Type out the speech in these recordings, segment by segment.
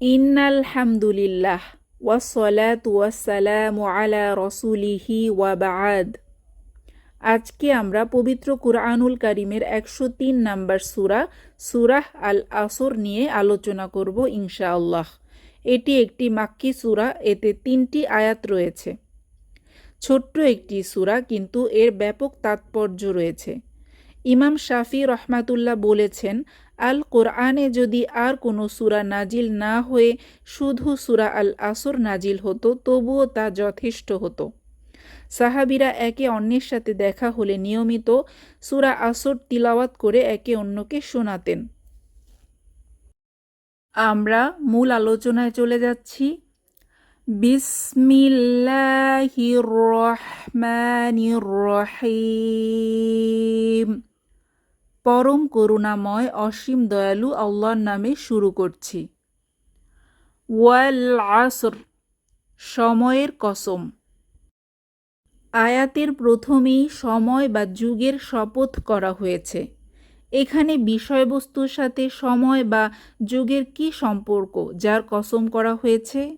ইন্নাল হামদুলিল্লাহ ওয়াসলাত ওয়াসালাম আলা রসুলিহি ওয়াবাদ আজকে আমরা পবিত্র কুরআনুল কারিমের একশো তিন নাম্বার সুরা সুরাহ আল আসর নিয়ে আলোচনা করব ইনশাআল্লাহ। এটি একটি মাক্কি সুরা, এতে তিনটি আয়াত রয়েছে। ছোট্ট একটি সুরা, কিন্তু এর ব্যাপক তাৎপর্য রয়েছে। ইমাম শাফি রহমাতুল্লাহ বলেছেন আল কোরআনে যদি আর কোনো সুরা নাজিল না হয়ে শুধু সুরা আল আসর নাজিল হতো, তবুও তা যথেষ্ট হতো। সাহাবিরা একে অন্যের সাথে দেখা হলে নিয়মিত সুরা আসর তিলাওয়াত করে একে অন্যকে শোনাতেন। আমরা মূল আলোচনায় চলে যাচ্ছি। বিসমিল্লাহির রহমানির রহিম। পরম করুণাময়, অসীম দয়ালু আল্লাহর নামে শুরু করছি। ওয়াল আসর, সময়ের কসম। আয়াতের প্রথমেই সময় বা যুগের শপথ করা হয়েছে। এখানে বিষয়বস্তুর সাথে সময় বা যুগের কি সম্পর্ক, যার কসম করা হয়েছে?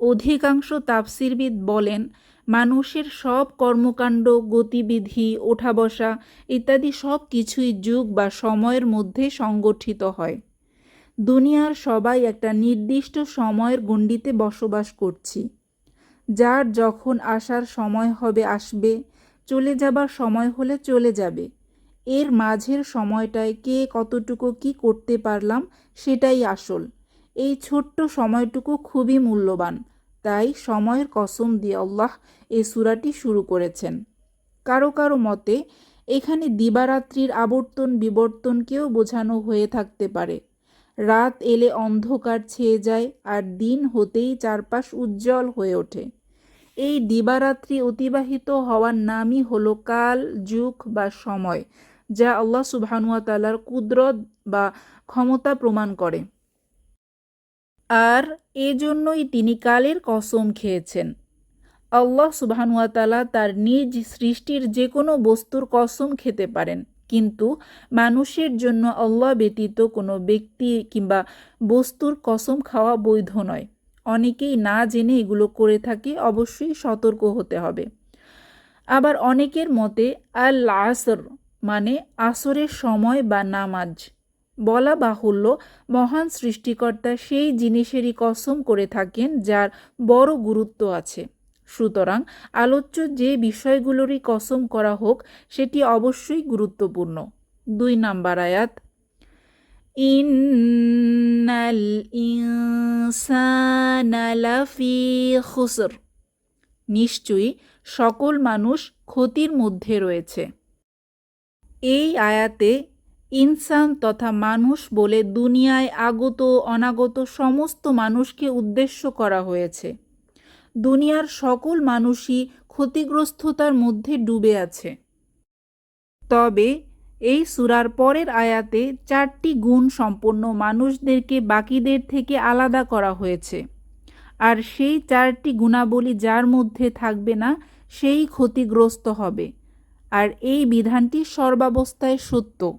অধিকাংশ তাফসিরবিদ বলেন মানুষের সব কর্মকাণ্ড, গতিবিধি ওঠা বসা ইত্যাদি সব কিছুই যুগ বা সময়ের মধ্যে সংগঠিত হয়। দুনিয়ার সবাই একটা নির্দিষ্ট সময়ের গণ্ডিতে বসবাস করছি। যার যখন আসার সময় হবে আসবে, চলে যাবার সময় হলে চলে যাবে। এর মাঝের সময়টায় কে কতটুকু কি করতে পারলাম সেটাই আসল। এই ছোট্ট সময়টুকু খুবই মূল্যবান। তাই সময়ের কসম দিয়ে আল্লাহ এই সুরাটি শুরু করেছেন। কারও কারও মতে, এখানে দিবারাত্রির আবর্তন বিবর্তনকেও বোঝানো হয়ে থাকতে পারে। রাত এলে অন্ধকার ছেয়ে যায় আর দিন হতেই চারপাশ উজ্জ্বল হয়ে ওঠে। এই দিবারাত্রি অতিবাহিত হওয়ার নামই হলো কাল, যুগ বা সময়, যা আল্লাহ সুবহানুয়া তালার কুদরত বা ক্ষমতা প্রমাণ করে। আর এজন্যই তিনি কালের কসম খেয়েছেন। আল্লাহ সুবাহানুয়াতালা তার নিজ সৃষ্টির যে কোনো বস্তুর কসম খেতে পারেন। কিন্তু মানুষের জন্য আল্লাহ ব্যতীত কোনো ব্যক্তি কিংবা বস্তুর কসম খাওয়া বৈধ নয়। অনেকেই না জেনে এগুলো করে থাকে অবশ্যই সতর্ক হতে হবে। আবার অনেকের মতে আল আসর মানে আসরের সময় বা নামাজ। বলা বাহুল্য মহান সৃষ্টিকর্তা সেই জিনিসেরই কসম করে থাকেন যার বড় গুরুত্ব আছে। সুতরাং আলোচ্য যে বিষয়গুলোরই কসম করা হোক, সেটি অবশ্যই গুরুত্বপূর্ণ। দুই নাম্বার আয়াত খুসর নিশ্চয়ই সকল মানুষ ক্ষতির মধ্যে রয়েছে। এই আয়াতে ইনসান তথা মানুষ বলে দুনিয়ায় আগত, অনাগত সমস্ত মানুষকে উদ্দেশ্য করা হয়েছে। দুনিয়ার সকল মানুষই ক্ষতিগ্রস্ততার মধ্যে ডুবে আছে। তবে এই সুরার পরের আয়াতে চারটি গুণ সম্পন্ন মানুষদেরকে বাকিদের থেকে আলাদা করা হয়েছে। আর সেই চারটি গুণাবলী যার মধ্যে থাকবে না, সেই ক্ষতিগ্রস্ত হবে। আর এই বিধানটি সর্বাবস্থায় সত্য।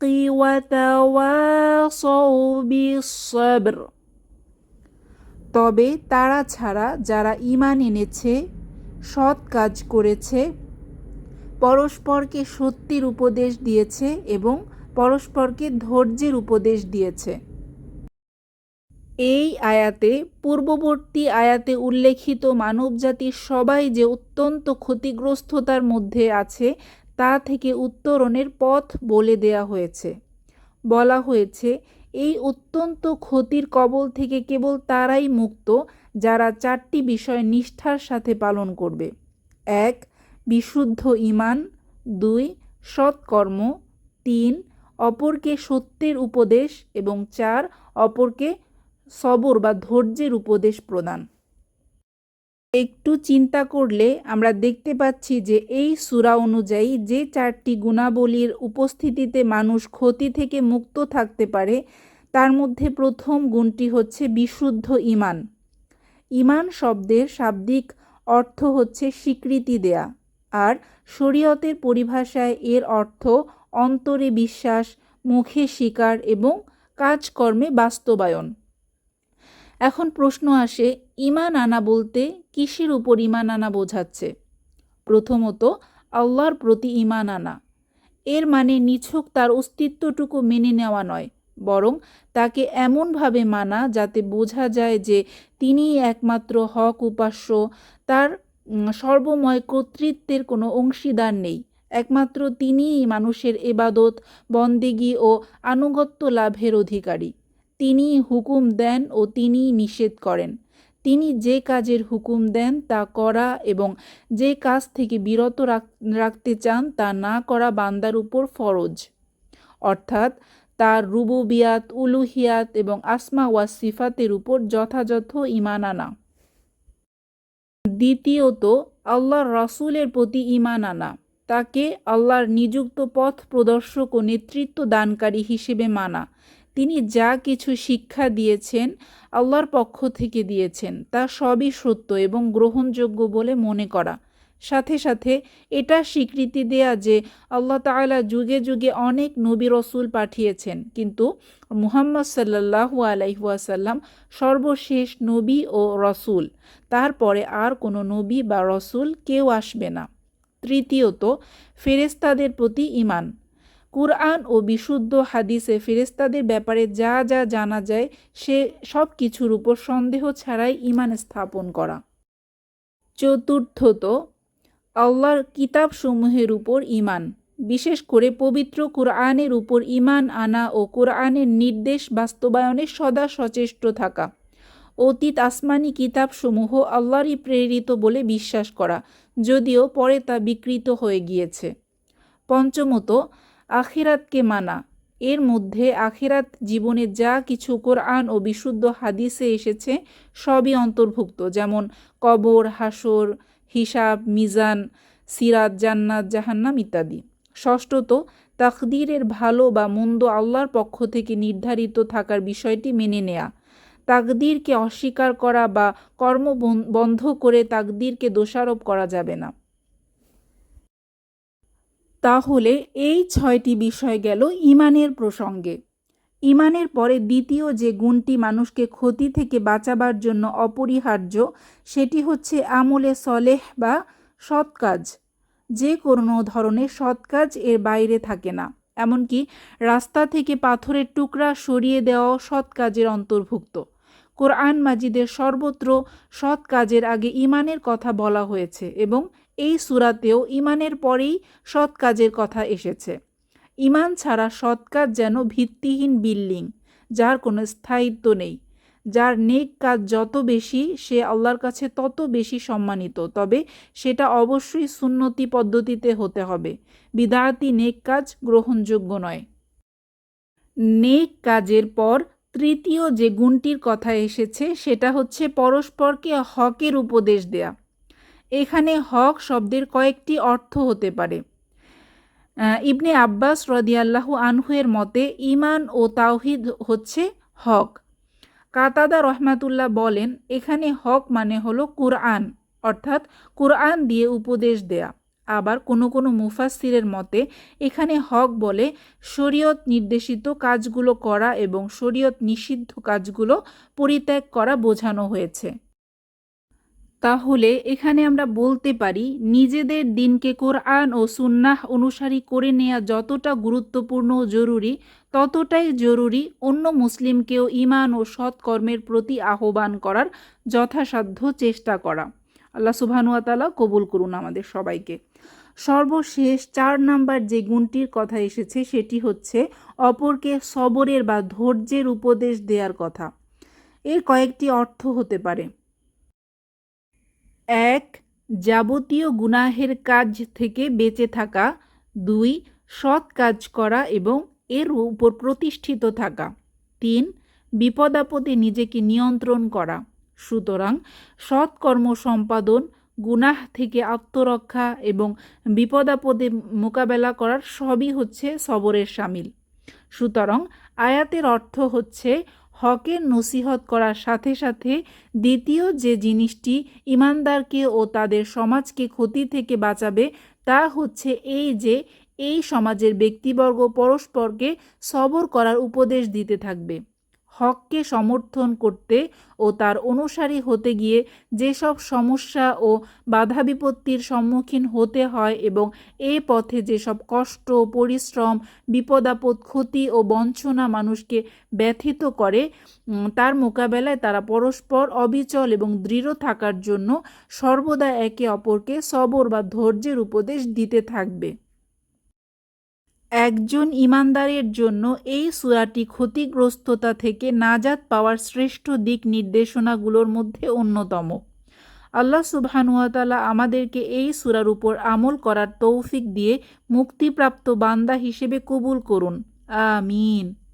হাক্ক তবে তারা ছাড়া যারা ইমান এনেছে, সৎ কাজ করেছে, পরস্পরকে সত্যির উপদেশ দিয়েছে এবং পরস্পরকে ধৈর্যের উপদেশ দিয়েছে। এই আয়াতে, পূর্ববর্তী আয়াতে উল্লেখিত মানবজাতির সবাই যে অত্যন্ত ক্ষতিগ্রস্ততার মধ্যে আছে তা থেকে উত্তরণের পথ বলে দেয়া হয়েছে। বলা হয়েছে, এই অত্যন্ত ক্ষতির কবল থেকে কেবল তারাই মুক্ত, যারা চারটি বিষয় নিষ্ঠার সাথে পালন করবে। এক, বিশুদ্ধ ইমান দুই, সৎকর্ম। তিন, অপরকে সত্যের উপদেশ এবং চার, অপরকে সবর বা ধৈর্যের উপদেশ প্রদান। একটু চিন্তা করলে আমরা দেখতে পাচ্ছি যে এই সূরা অনুযায়ী যে চারটি গুণাবলীর উপস্থিতিতে মানুষ ক্ষতি থেকে মুক্ত থাকতে পারে, তার মধ্যে প্রথম গুণটি হচ্ছে বিশুদ্ধ ইমান ঈমান শব্দের শাব্দিক অর্থ হচ্ছে স্বীকৃতি দেয়া, আর শরীয়তের পরিভাষায় এর অর্থ অন্তরে বিশ্বাস, মুখে স্বীকার এবং কাজকর্মে বাস্তবায়ন। এখন প্রশ্ন আসে ঈমান আনা বলতে কিসের উপর ইমান আনা বোঝাচ্ছে? প্রথমত, আল্লাহর প্রতি ঈমান আনা। এর মানে নিছক তার অস্তিত্বটুকু মেনে নেওয়া নয়, বরং তাকে এমনভাবে মানা যাতে বোঝা যায় যে তিনিই একমাত্র হক উপাস্য, তার সর্বময় কর্তৃত্বের কোনো অংশীদার নেই। একমাত্র তিনিই মানুষের এবাদত, বন্দেগী ও আনুগত্য লাভের অধিকারী। তিনিই হুকুম দেন ও তিনিই নিষেধ করেন। তিনি যে কাজের হুকুম দেন তা করা এবং যে কাজ থেকে বিরত রাখতে চান তা না করা বান্দার উপর ফরজ। অর্থাৎ তার রুবুবিয়াত, উলুহিয়াত এবং আসমা ওয়া সিফাতের উপর যথাযথ ইমান আনা। দ্বিতীয়ত, আল্লাহর রাসূলের প্রতি ঈমান আনা। তাকে আল্লাহর নিযুক্ত পথ প্রদর্শক ও নেতৃত্ব দানকারী হিসেবে মানা। তিনি যা কিছু শিক্ষা দিয়েছেন আল্লাহর পক্ষ থেকে দিয়েছেন, তা সবই সত্য এবং গ্রহণযোগ্য বলে মনে করা। সাথে সাথে এটা স্বীকৃতি দেয়া যে আল্লাহ তাআলা যুগে যুগে অনেক নবী রসুল পাঠিয়েছেন, কিন্তু মুহাম্মদ সাল্লাল্লাহু আলাইহি ওয়াসাল্লাম সর্বশেষ নবী ও রসুল। তারপরে আর কোনো নবী বা রসুল কেউ আসবে না। তৃতীয়ত ফেরেস্তাদের প্রতি ঈমান। কুরআন ও বিশুদ্ধ হাদিসে ফেরেস্তাদের ব্যাপারে যা যা জানা যায়, সে সব কিছুর উপর সন্দেহ ছাড়াই ঈমান স্থাপন করা। চতুর্থত, আল্লাহর কিতাবসমূহের উপর ঈমান। বিশেষ করে পবিত্র কুরআনের উপর ঈমান আনা ও কুরআনের নির্দেশ বাস্তবায়নে সদা সচেষ্ট থাকা। অতীত আসমানি কিতাবসমূহ আল্লাহরই প্রেরিত বলে বিশ্বাস করা, যদিও পরে তা বিকৃত হয়ে গিয়েছে। পঞ্চমত আখিরাতকে মানা। এর মধ্যে আখিরাত জীবনে যা কিছু কোরআন ও বিশুদ্ধ হাদিসে এসেছে, সবই অন্তর্ভুক্ত। যেমন কবর হাসর হিসাব, মিজান, সিরাত, জান্নাত, জাহান্নাম ইত্যাদি। ষষ্ঠত, তাকদীরের ভালো বা মন্দ আল্লাহর পক্ষ থেকে নির্ধারিত থাকার বিষয়টি মেনে নেয়া। তাকদীরকে অস্বীকার করা বা কর্ম বন- বন্ধ করে তাকদীরকে দোষারোপ করা যাবে না। তাহলে এই ছয়টি বিষয় গেল ইমানের প্রসঙ্গে। ইমানের পরে দ্বিতীয় যে গুণটি মানুষকে ক্ষতি থেকে বাঁচাবার জন্য অপরিহার্য, সেটি হচ্ছে আমলে সলেহ বা সৎ কাজ। যে কোনো ধরনের সৎ কাজ এর বাইরে থাকে না। এমনকি রাস্তা থেকে পাথরের টুকরা সরিয়ে দেওয়াও সৎ কাজের অন্তর্ভুক্ত। কোরআন মাজিদের সর্বত্র সৎ কাজের আগে ইমানের কথা বলা হয়েছে এবং এই সুরাতেও ইমানের পরেই সৎ কাজের কথা এসেছে। ইমান ছাড়া সৎ কাজ যেন ভিত্তিহীন বিল্ডিং, যার কোনো স্থায়িত্ব নেই। যার নেক কাজ যত বেশি, সে আল্লাহর কাছে তত বেশি সম্মানিত, তবে সেটা অবশ্যই সুন্নতি পদ্ধতিতে হতে হবে। বিদায়াতি নেক কাজ গ্রহণযোগ্য নয়। নেক কাজের পর তৃতীয় যে গুণটির কথা এসেছে, সেটা হচ্ছে পরস্পরকে হকের উপদেশ দেয়া। এখানে হক শব্দের কয়েকটি অর্থ হতে পারে। ইবনে আব্বাস রদিয়াল্লাহু আনহুয়ের মতে ইমান ও তাওহিদ হচ্ছে হক। কাতাদা রহমাতুল্লাহ বলেন, এখানে হক মানে হলো কুরআন, অর্থাৎ কুরআন দিয়ে উপদেশ দেয়া। আবার কোনো কোনো মুফাসসিরের মতে, এখানে হক বলে শরীয়ত নির্দেশিত কাজগুলো করা এবং শরীয়ত নিষিদ্ধ কাজগুলো পরিত্যাগ করা বোঝানো হয়েছে। তাহলে এখানে আমরা বলতে পারি, নিজেদের দিনকে কোরআন ও সুন্নাহ অনুসারী করে নেওয়া যতটা গুরুত্বপূর্ণ ও জরুরি, ততটাই জরুরি অন্য মুসলিমকেও ঈমান ও সৎকর্মের প্রতি আহ্বান করার যথাসাধ্য চেষ্টা করা। আল্লাহ সুবহানুয়া তাআলা কবুল করুন আমাদের সবাইকে। সর্বশেষ চার নাম্বার যে গুণটির কথা এসেছে সেটি হচ্ছে, অপরকে সবরের বা ধৈর্যের উপদেশ দেওয়ার কথা। এর কয়েকটি অর্থ হতে পারে। এক, যাবতীয় গুনাহের কাজ থেকে বেঁচে থাকা। দুই, সৎ কাজ করা এবং এর উপর প্রতিষ্ঠিত থাকা। তিন, বিপদাপদে নিজেকে নিয়ন্ত্রণ করা। সুতরাং সৎকর্ম সম্পাদন, গুনাহ থেকে আত্মরক্ষা এবং বিপদাপদে মোকাবেলা করার সবই হচ্ছে সবরের সামিল। সুতরাং আয়াতের অর্থ হচ্ছে হকের নসিহত করার সাথে সাথে দ্বিতীয় যে জিনিসটি ইমানদারকে ও তাদের সমাজকে ক্ষতি থেকে বাঁচাবে তা হচ্ছে এই যে এই সমাজের ব্যক্তিবর্গ পরস্পরকে সবর করার উপদেশ দিতে থাকবে। হককে সমর্থন করতে ও তার অনুসারী হতে গিয়ে যেসব সমস্যা ও বাধা বিপত্তির সম্মুখীন হতে হয় এবং এ পথে যেসব কষ্ট, পরিশ্রম, বিপদাপদ, ক্ষতি ও বঞ্চনা মানুষকে ব্যথিত করে তার মোকাবেলায় তারা পরস্পর অবিচল এবং দৃঢ় থাকার জন্য সর্বদা একে অপরকে সবর বা ধৈর্যের উপদেশ দিতে থাকবে। একজন ইমানদারের জন্য এই সুরাটি ক্ষতিগ্রস্ততা থেকে নাজাত পাওয়ার শ্রেষ্ঠ দিক নির্দেশনাগুলোর মধ্যে অন্যতম। আল্লাহ সুবহানুয়াতালা আমাদেরকে এই সুরার উপর আমল করার তৌফিক দিয়ে মুক্তিপ্রাপ্ত বান্দা হিসেবে কবুল করুন। আমিন।